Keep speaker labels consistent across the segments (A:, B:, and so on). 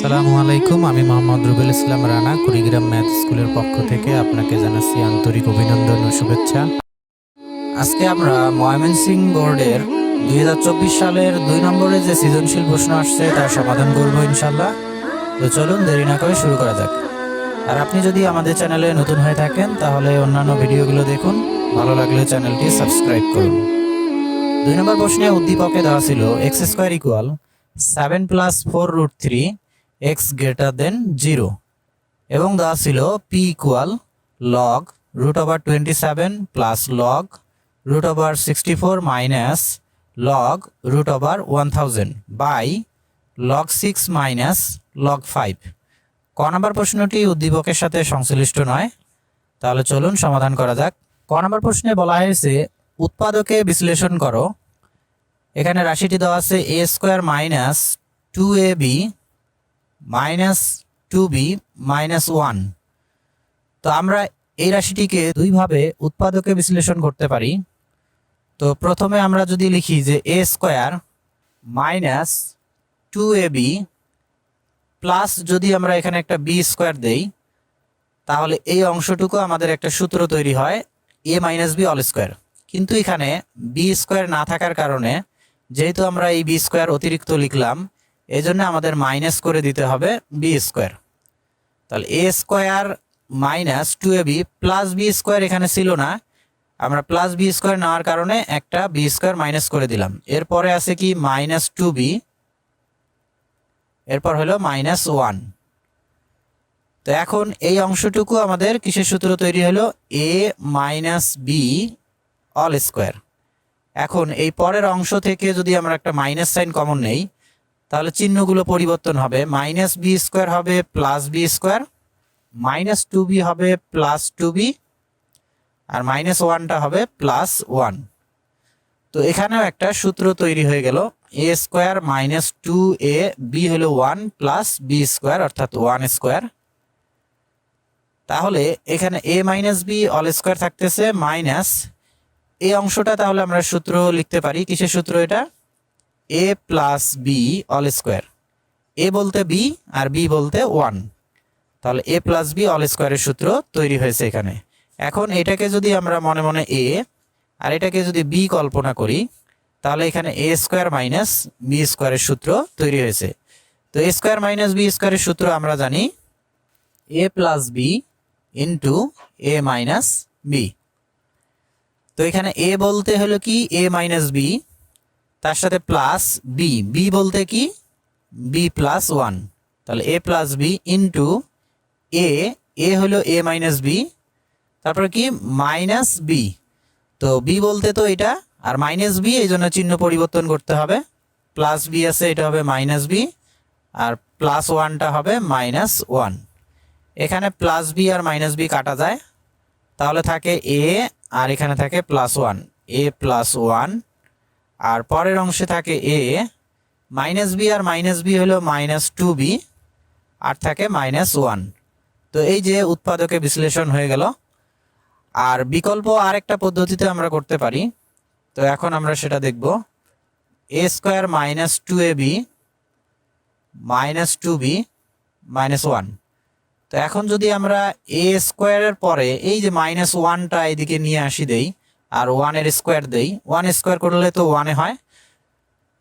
A: আসসালামু আলাইকুম, আমি মোহাম্মদ রুবেল ইসলাম রানা, কুড়িগ্রাম ম্যাথ স্কুলের পক্ষ থেকে আপনাকে জানাচ্ছি আন্তরিক অভিনন্দন ও শুভেচ্ছা। আজকে আমরা ময়মনসিং বোর্ডের দুই হাজার চব্বিশ সালের দুই নম্বরে যে সৃজনশীল প্রশ্ন আসছে, তার সমাধান করব ইনশাল্লাহ তো চলুন দেরি না করে শুরু করা যাক। আর আপনি যদি আমাদের চ্যানেলে নতুন হয়ে থাকেন, তাহলে অন্যান্য ভিডিওগুলো দেখুন। ভালো লাগলে চ্যানেলটি সাবস্ক্রাইব করুন। দুই নম্বর প্রশ্নে উদ্দীপকে দেওয়া ছিল, x square equal seven plus four root three x greater than zero এবং দেওয়া ছিল P equal log root over twenty seven plus log root over sixty four minus log root over one thousand by log six minus log five ক নম্বর প্রশ্নটি উদ্দীপকের সাথে সংশ্লিষ্ট নয়। তাহলে চলুন সমাধান করা যাক। ক নম্বর প্রশ্নে বলা হয়েছে, উৎপাদকে বিশ্লেষণ করো। এখানে রাশিটি দেওয়া আছে A square minus two A B minus two B minus one. তো আমরা এই রাশিটিকে দুইভাবে উৎপাদকে বিশ্লেষণ করতে পারি। তো প্রথমে আমরা যদি লিখি যে A square minus two A B plus যদি আমরা এখানে একটা বি স্কোয়ার দেই, তাহলে এই অংশটুকু আমাদের একটা সূত্র তৈরি হয় A minus B all square. কিন্তু এখানে বি স্কোয়ার না থাকার কারণে যেহেতু আমরা এই বি স্কোয়ার অতিরিক্ত লিখলাম এই আমাদের মাইনাস করে দিতে হবে বি স্কোয়ার তাহলে A square minus two A B plus B square এখানে ছিল না। আমরা প্লাস বি স্কোয়ার নেওয়ার কারণে একটা বি স্কোয়ার মাইনাস করে দিলাম। এরপরে আছে কি? মাইনাস টু বি এরপর হলো মাইনাস ওয়ান তো এখন এই অংশটুকু আমাদের কিসের সূত্র তৈরি হলো? A minus B all square এখন এই পরের অংশ থেকে যদি আমরা একটা মাইনাস সাইন কমন নেই তাহলে চিহ্নগুলো পরিবর্তন হবে। মাইনাস বি স্কোয়ার হবে plus B square minus two B হবে প্লাস টু বি আর মাইনাস ওয়ানটা হবে প্লাস ওয়ান তো এখানেও একটা সূত্র তৈরি হয়ে গেল। A square minus two A B হলো ওয়ান প্লাস বি স্কোয়ার অর্থাৎ ওয়ান স্কোয়ার তাহলে এখানে A minus B all square থাকতেছে মাইনাস এই অংশটা তাহলে আমরা সূত্র লিখতে পারি। কিসের সূত্র এটা? A plus B all square A বলতে বি আর বি বলতে ওয়ান তাহলে এ প্লাস বি অল স্কোয়ারের সূত্র তৈরি হয়েছে এখানে। এখন এটাকে যদি আমরা মনে মনে এ আর এটাকে যদি বি কল্পনা করি, তাহলে এখানে এ স্কোয়ার মাইনাস বি স্কোয়ারের সূত্র তৈরি হয়েছে। তো এ স্কোয়ার মাইনাস বি স্কোয়ারের সূত্র আমরা জানি A plus B into A minus B তো এখানে এ বলতে হলো কি? এ মাইনাস বি তার সাথে প্লাস বি বি বলতে কি? বি প্লাস ওয়ান তাহলে A plus B into A A হলো এ মাইনাস বি তারপর কি? মাইনাস বি তো বি বলতে তো এটা, আর মাইনাস বি এই জন্য চিহ্ন পরিবর্তন করতে হবে। প্লাস বি আছে, এটা হবে মাইনাস বি আর প্লাস ওয়ানটা হবে মাইনাস ওয়ান এখানে প্লাস বি আর মাইনাস বি কাটা যায়। তাহলে থাকে এ আর এখানে থাকে plus one A plus one আর পরের অংশে থাকে এ মাইনাস বি আর মাইনাস বি হলো মাইনাস টু বি আর থাকে মাইনাস ওয়ান তো এই যে উৎপাদকে বিশ্লেষণ হয়ে গেল। আর বিকল্প আরেকটা পদ্ধতিতে আমরা করতে পারি। তো এখন আমরা সেটা দেখব। A square minus two A B minus two B minus one তো এখন যদি আমরা এ স্কোয়ারের পরে এই যে মাইনাস ওয়ানটা এদিকে নিয়ে আসি দেই আর ওয়ানের স্কোয়ার দেই। ওয়ান স্কোয়ার করলে তো ওয়ানে হয়।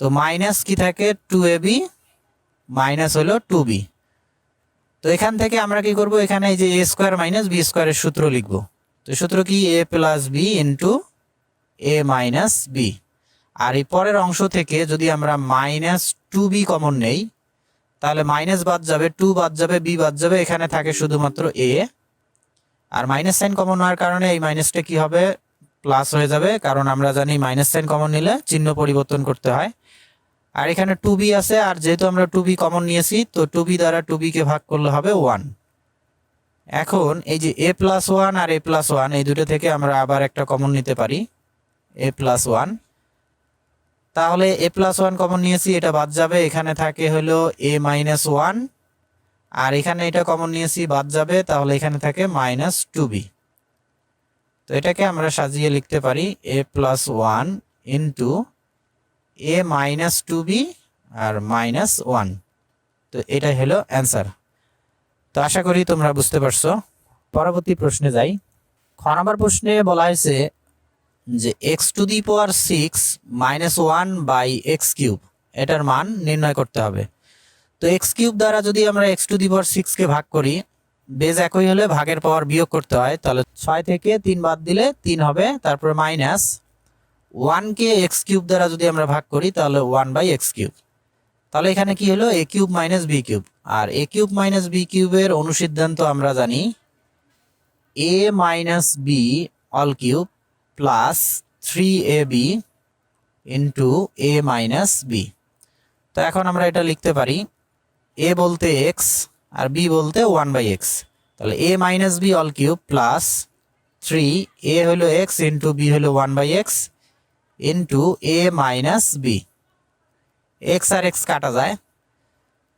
A: তো মাইনাস কি থাকে? টু এ বি মাইনাস হলো টু বি তো এখান থেকে আমরা কি করব? এখানে এই যে এ স্কোয়ার মাইনাস বি স্কোয়ারের সূত্র লিখব। তো সূত্র কি? A plus B into A minus B আর এই পরের অংশ থেকে যদি আমরা মাইনাস টু বি কমন নেই, তাহলে মাইনাস বাদ যাবে টু বাদ যাবে বি বাদ যাবে, এখানে থাকে শুধুমাত্র এ আর মাইনাস সাইন কমন হওয়ার কারণে এই মাইনাসটা কি হবে? প্লাস হয়ে যাবে, কারণ আমরা জানি মাইনাস সাইন কমন নিলে চিহ্ন পরিবর্তন করতে হয়। আর এখানে টু বি আছে, আর যেহেতু আমরা টু বি কমন নিয়েছি, তো টু বি দ্বারা টু বিকে ভাগ করলে হবে ওয়ান এখন এই যে এ প্লাস ওয়ান আর এ প্লাস ওয়ান এই দুটো থেকে আমরা আবার একটা কমন নিতে পারি এ প্লাস ওয়ান তাহলে এ প্লাস ওয়ান কমন নিয়েছি, এটা বাদ যাবে, এখানে থাকে হলো এ মাইনাস ওয়ান আর এখানে এটা কমন নিয়েছি, বাদ যাবে, তাহলে এখানে থাকে মাইনাস টু বি তো এটাকে আমরা সাজিয়ে লিখতে পারি A plus one into A minus two B R minus one তো এটাই হলো অ্যান্সার তো আশা করি তোমরা বুঝতে পারছ। পরবর্তী প্রশ্নে যাই। খ নম্বর প্রশ্নে বলা হয়েছে যে x to the power six minus one by x cube এটার মান নির্ণয় করতে হবে। তো এক্স কিউব দ্বারা যদি আমরা এক্স টু দি পাওয়ার সিক্সকে ভাগ করি বেজ একই হলে ভাগের পাওয়ার বিয়োগ করতে হয়, তাহলে ছয় থেকে তিন বাদ দিলে তিন হবে, তারপরে মাইনাস ওয়ানকে এক্স কিউব দ্বারা যদি আমরা ভাগ করি, তাহলে ওয়ান বাই এক্স কিউব তাহলে এখানে কি হলো? A cube minus B cube R A cube minus B কিউবের অনুসিদ্ধান্ত আমরা জানি A minus B all cube plus three A B into A minus B তো এখন আমরা এটা লিখতে পারি এ বলতে এক্স আর বি বলতে ওয়ান বাই এক্স তাহলে A minus B all cube plus three A হলো এক্স ইন্টু বি হলো one by x into A minus B x R x কাটা যায়।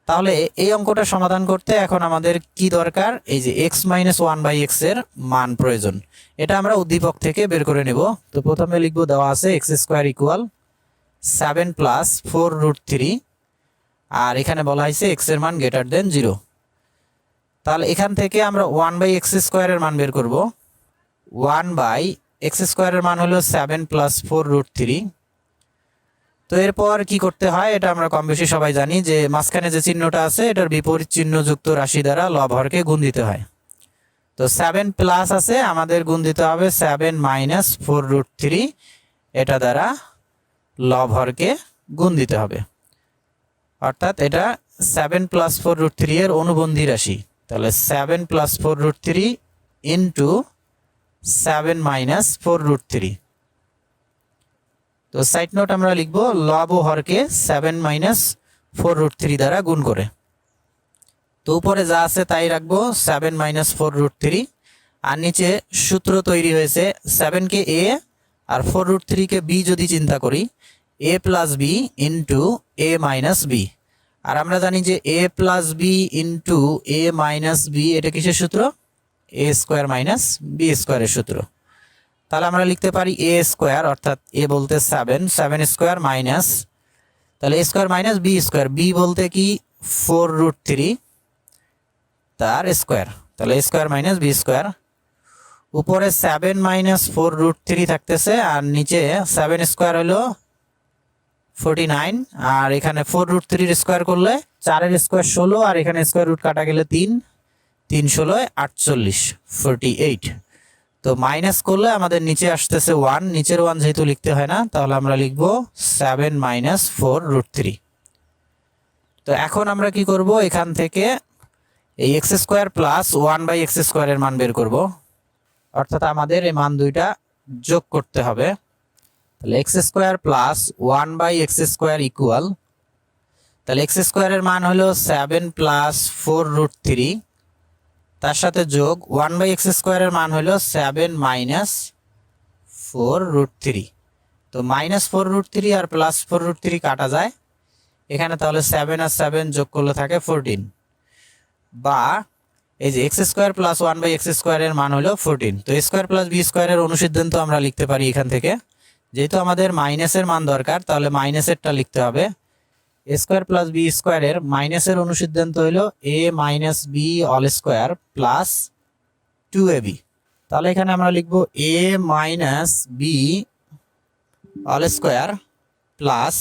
A: তাহলে এই অঙ্কটা সমাধান করতে এখন আমাদের কি দরকার? এই যে এক্স মাইনাস ওয়ান বাই এক্সের মান প্রয়োজন। এটা আমরা উদ্দীপক থেকে বের করে নেব। তো প্রথমে লিখব দেওয়া আছে x square equal seven plus four root three আর এখানে বলা হয়েছে এক্সের মান গ্রেটার দেন জিরো তাহলে এখান থেকে আমরা ওয়ান বাই এক্স স্কোয়ারের মান বের করব। ওয়ান বাই এক্স স্কোয়ারের মান হলো seven plus four root three তো এরপর কি করতে হয়, এটা আমরা কম বেশি সবাই জানি যে মাঝখানে যে চিহ্নটা আছে, এটার বিপরীত চিহ্নযুক্ত রাশি দ্বারা লব হরকে গুণ দিতে হয়। তো সেভেন প্লাস আছে, আমাদের গুণ দিতে হবে seven minus four root three এটা দ্বারা লব হরকে গুণ দিতে হবে। অর্থাৎ এটা seven plus four root three এর অনুবন্ধী রাশি। তাহলে seven plus four root three into seven minus four root three তো সাইড নোট আমরা লিখব, লব ও হরকে seven minus four root three দ্বারা গুণ করে। তো উপরে যা আছে তাই রাখব seven minus four root three আর নিচে সূত্র তৈরি হয়েছে সেভেনকে এ আর ফোর রুট থ্রিকে বি যদি চিন্তা করি A plus B into A minus B আর আমরা জানি যে A plus B into A minus B এটা কিসের সূত্র? এ স্কোয়ার মাইনাস বি স্কোয়ারের সূত্র। তাহলে আমরা লিখতে পারি এ স্কোয়ার অর্থাৎ এ বলতে সেভেন সেভেন স্কোয়ার মাইনাস তাহলে A square minus B square B বলতে কি? ফোর রুট থ্রি তার স্কোয়ার তাহলে স্কোয়ার মাইনাস বি স্কোয়ার উপরে seven minus four root three থাকতেছে, আর নিচে সেভেন স্কোয়ার হলো ফোরটি নাইন আর এখানে ফোর রুট থ্রির স্কোয়ার করলে চারের স্কোয়ার ষোলো, আর এখানে স্কোয়ার রুট কাটা গেলে তিন তিন ষোলোয় আটচল্লিশ ফোরটি এইট তো মাইনাস করলে আমাদের নিচে আসতেছে ওয়ান নিচের ওয়ান যেহেতু লিখতে হয় না, তাহলে আমরা লিখব seven minus four root three তো এখন আমরা কি করব? এখান থেকে এই x square plus one by x স্কোয়ারের মান বের করব। অর্থাৎ আমাদের এই মান দুইটা যোগ করতে হবে। তাহলে x square plus one by x square equal তাহলে এক্স স্কোয়ারের মান হলো seven plus four root three তার সাথে যোগ ওয়ান বাই এক্স স্কোয়ারের মান হলো seven minus four root three তো মাইনাস ফোর রুট থ্রি আর প্লাস ফোর রুট থ্রি কাটা যায়। এখানে তাহলে সেভেন আর সেভেন যোগ করলে থাকে ফোরটিন বা এই যে x square plus one by x স্কোয়ারের মান হলো ফোরটিন তো স্কোয়ার প্লাস বি স্কোয়ারের অনুসিদ্ধান্ত আমরা লিখতে পারি এখান থেকে। যেহেতু আমাদের মাইনাসের মান দরকার, তাহলে মাইনাসেরটা লিখতে হবে। এ স্কোয়ার প্লাস বি স্কোয়ারের মাইনাসের অনুসিদ্ধান্ত হলো A minus B all square plus two A B তাহলে এখানে আমরা লিখব A minus B all square plus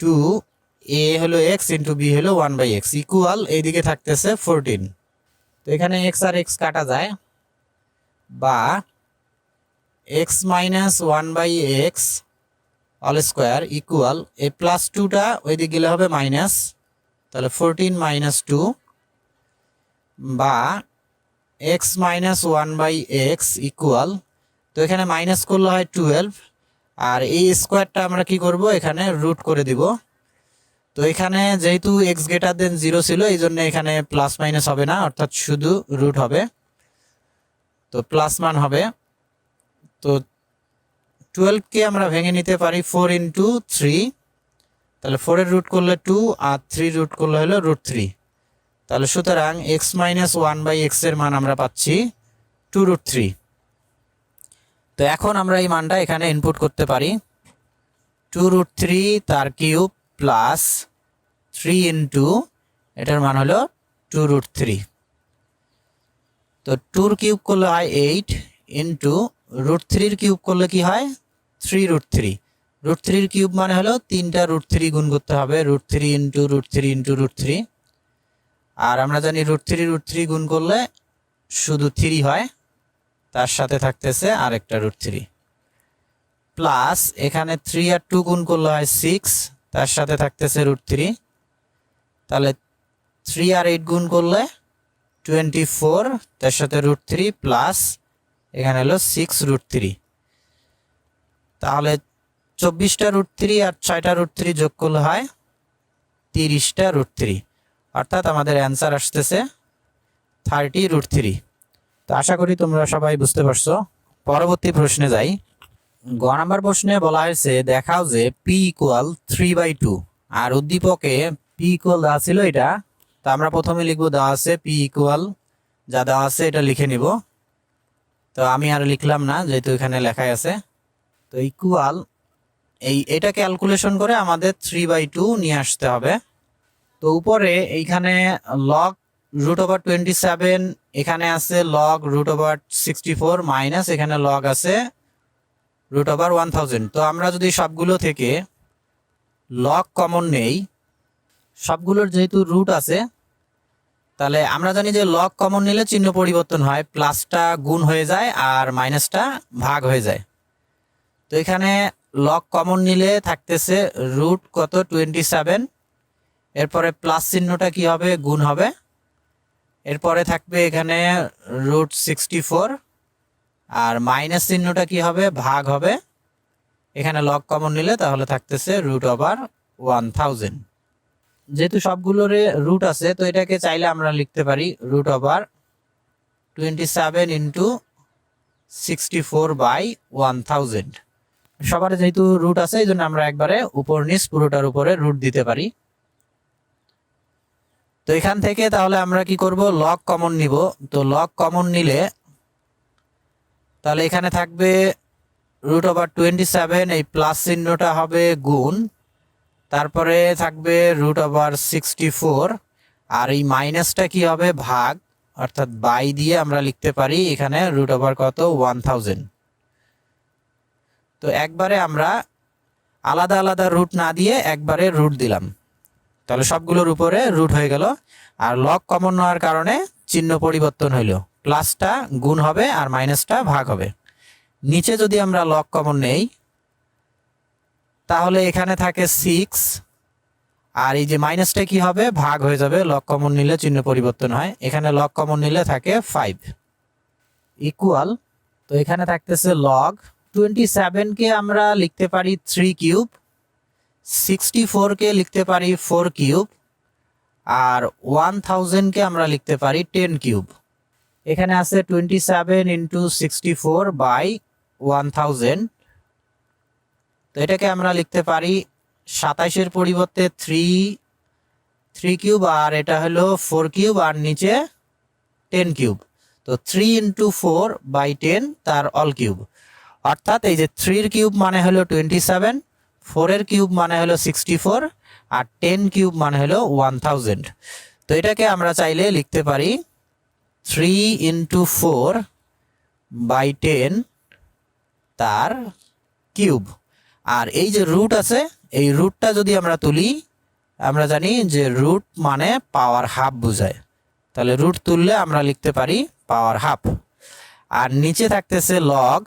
A: two A হলো এক্স ইন্টু বি হলো ওয়ান বাই এক্স ইকুয়াল এইদিকে থাকতেছে ফোরটিন তো এখানে এক্স আর এক্স কাটা যায় বা x minus one by x all square equal এই প্লাস টুটা ওই দিকে গেলে হবে মাইনাস তাহলে ফোরটিন মাইনাস টু বা x minus one by x equal তো এখানে মাইনাস করলে হয় টুয়েলভ আর এই স্কোয়ারটা আমরা কি করব? এখানে রুট করে দিব। তো এখানে যেহেতু এক্স গ্রেটার দেন জিরো ছিল, এই জন্য এখানে প্লাস মাইনাস হবে না, অর্থাৎ শুধু রুট হবে। তো প্লাস মান হবে তো টুয়েলভকে আমরা ভেঙে নিতে পারি ফোর ইন্টু থ্রি তাহলে ফোরের রুট করলে টু আর থ্রি রুট করলে হলো রুট থ্রি তাহলে সুতরাং এক্স মাইনাস ওয়ান বাই এক্সের মান আমরা পাচ্ছি টু রুট থ্রি তো এখন আমরা এই মানটা এখানে ইনপুট করতে পারি। টু রুট থ্রি তার কিউব প্লাস থ্রি ইন্টু এটার মান হলো টু রুট থ্রি তো টুর কিউব করলে হয় এইট ইন্টু রুট থ্রির কিউব করলে কি হয়? থ্রি রুট থ্রি রুট থ্রির কিউব মানে হলো তিনটা রুট থ্রি গুণ করতে হবে। Root three into root three into root three আর আমরা জানি রুট থ্রি রুট থ্রি গুণ করলে শুধু থ্রি হয়। তার সাথে থাকতেছে আরেকটা রুট থ্রি প্লাস এখানে থ্রি আর টু গুণ করলে হয় সিক্স তার সাথে থাকতেছে রুট থ্রি তাহলে থ্রি আর এইট গুণ করলে টোয়েন্টি ফোর তার সাথে রুট থ্রি প্লাস এখানে হলো সিক্স রুট থ্রি তাহলে চব্বিশটা রুট থ্রি আর ছয়টা রুট থ্রি যোগ করলে হয় তিরিশটা রুট থ্রি অর্থাৎ আমাদের অ্যান্সার আসতেছে থার্টি রুট থ্রি তো আশা করি তোমরা সবাই বুঝতে পারছ। পরবর্তী প্রশ্নে যাই। গ নাম্বার প্রশ্নে বলা হয়েছে, দেখাও যে P equal three by two আর উদ্দীপকে পি ইকুয়াল দেওয়া ছিল এটা। তো আমরা প্রথমে লিখব, দেওয়া আছে পি ইকুয়াল যা দেওয়া আছে এটা লিখে নিব। তো আমি আর লিখলাম না, যেহেতু এখানে লেখাই আছে। তো ইকুয়াল এই এটা ক্যালকুলেশন করে আমাদের থ্রি বাই টু নিয়ে আসতে হবে। তো উপরে এইখানে log root over twenty seven এখানে আছে log root over sixty four minus এখানে লগ আছে রুট ওভার ওয়ান থাউজেন্ড তো আমরা যদি সবগুলো থেকে লগ কমন নেই, সবগুলোর যেহেতু রুট আছে তাহলে আমরা জানি যে লগ কমন নিলে চিহ্ন পরিবর্তন হয় প্লাসটা গুণ হয়ে যায় আর মাইনাসটা ভাগ হয়ে যায়। তো এখানে লগ কমন নিলে থাকতেছে রুট কত? টোয়েন্টি সেভেন এরপরে প্লাস চিহ্নটা কি হবে? গুণ হবে। এরপরে থাকবে এখানে রুট সিক্সটি ফোর আর মাইনাস চিহ্নটা কি হবে? ভাগ হবে। এখানে লগ কমন নিলে তাহলে থাকতেছে রুট ওভার ওয়ান থাউজেন্ড যেহেতু সবগুলোরে রুট আছে, তো এটাকে চাইলে আমরা লিখতে পারি root over twenty seven into sixty four by one thousand সবার যেহেতু রুট আছে, এই জন্য আমরা একবারে উপর নিচ পুরোটার উপরে রুট দিতে পারি। তো এখান থেকে তাহলে আমরা কি করব? লক কমন নিব। তো লক কমন নিলে তাহলে এখানে থাকবে রুট ওভার টোয়েন্টি সেভেন এই প্লাস চিহ্নটা হবে গুণ তারপরে থাকবে রুট ওভার সিক্সটি ফোর আর এই মাইনাসটা কি হবে? ভাগ। অর্থাৎ বাই দিয়ে আমরা লিখতে পারি এখানে রুট ওভার কত? ওয়ান থাউজেন্ড তো একবারে আমরা আলাদা আলাদা রুট না দিয়ে একবারে রুট দিলাম। তাহলে সবগুলোর উপরে রুট হয়ে গেল। আর লক কমন নেওয়ার কারণে চিহ্ন পরিবর্তন হইল। প্লাসটা গুণ হবে আর মাইনাসটা ভাগ হবে। নিচে যদি আমরা লক কমন নেই তাহলে এখানে থাকে সিক্স আর এই যে মাইনাসটা কি হবে? ভাগ হয়ে যাবে লগ কমন নিলে চিহ্ন পরিবর্তন হয়। এখানে লগ কমন নিলে থাকে ফাইভ ইকুয়াল তো এখানে থাকতেছে লগ টোয়েন্টি সেভেনকে আমরা লিখতে পারি থ্রি কিউব সিক্সটি ফোরকে লিখতে পারি ফোর কিউব আর ওয়ান থাউজেন্ডকে আমরা লিখতে পারি টেন কিউব এখানে আছে twenty seven into sixty four by one thousand তো এটাকে আমরা লিখতে পারি সাতাইশের পরিবর্তে থ্রি থ্রি কিউব আর এটা হলো ফোর কিউব আর নিচে টেন কিউব তো three into four by ten তার অল কিউব অর্থাৎ এই যে থ্রির কিউব মানে হলো টোয়েন্টি সেভেন ফোরের কিউব মানে হলো সিক্সটি ফোর আর টেন কিউব মানে হলো ওয়ান থাউজেন্ড তো এটাকে আমরা চাইলে লিখতে পারি three into four by ten তার কিউব আর এই যে রুট আছে, এই রুটটা যদি আমরা তুলি, আমরা জানি যে রুট মানে পাওয়ার হাফ বোঝায়। তাহলে রুট তুললে আমরা লিখতে পারি পাওয়ার হাফ আর নিচে থাকতেছে লগ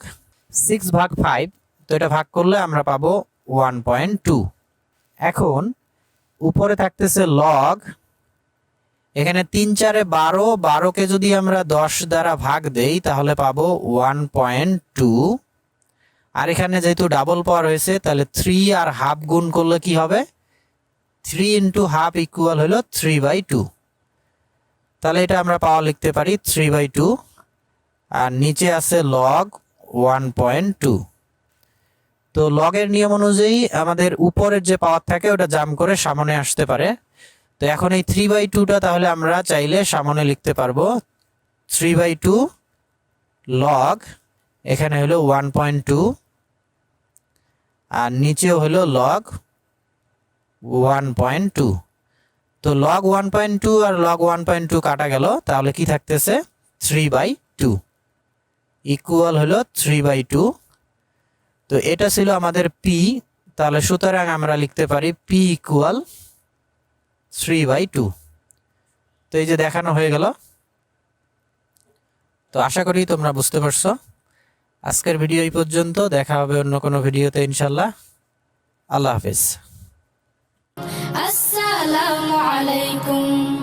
A: সিক্স ভাগ ফাইভ তো এটা ভাগ করলে আমরা পাবো ওয়ান পয়েন্ট টু এখন উপরে থাকতেছে লগ এখানে তিন চারে বারো, বারোকে যদি আমরা দশ দ্বারা ভাগ দেই, তাহলে পাবো ওয়ান পয়েন্ট টু আর এখানে যেহেতু ডাবল পাওয়ার হয়েছে, তাহলে থ্রি আর হাফ গুণ করলে কি হবে? থ্রি ইন্টু হাফ ইকুয়াল হলো থ্রি বাই টু তাহলে এটা আমরা পাওয়ার লিখতে পারি থ্রি বাই টু আর নিচে আছে লগ ওয়ান পয়েন্ট টু তো লগের নিয়ম অনুযায়ী আমাদের উপরের যে পাওয়ার থাকে, ওটা জাম করে সামনে আসতে পারে। তো এখন এই থ্রি বাই টুটা তাহলে আমরা চাইলে সামনে লিখতে পারব। থ্রি বাই টু লগ এখানে হলো ওয়ান পয়েন্ট টু আর নিচেও হলো লগ ওয়ান পয়েন্ট টু তো লগ ওয়ান পয়েন্ট টু আর লগ ওয়ান পয়েন্ট টু কাটা গেল, তাহলে কি থাকতেছে? থ্রি বাই টু ইকুয়াল হলো থ্রি বাই টু তো এটা ছিল আমাদের পি তাহলে সুতরাং আমরা লিখতে পারি P equal three by two তো এই যে দেখানো হয়ে গেল। তো আশা করি তোমরা বুঝতে পারছ। আজকের ভিডিও এই পর্যন্ত। দেখা হবে অন্য কোনো ভিডিওতে ইনশাল্লাহ আল্লাহ হাফিজ।
B: আসসালামু আলাইকুম।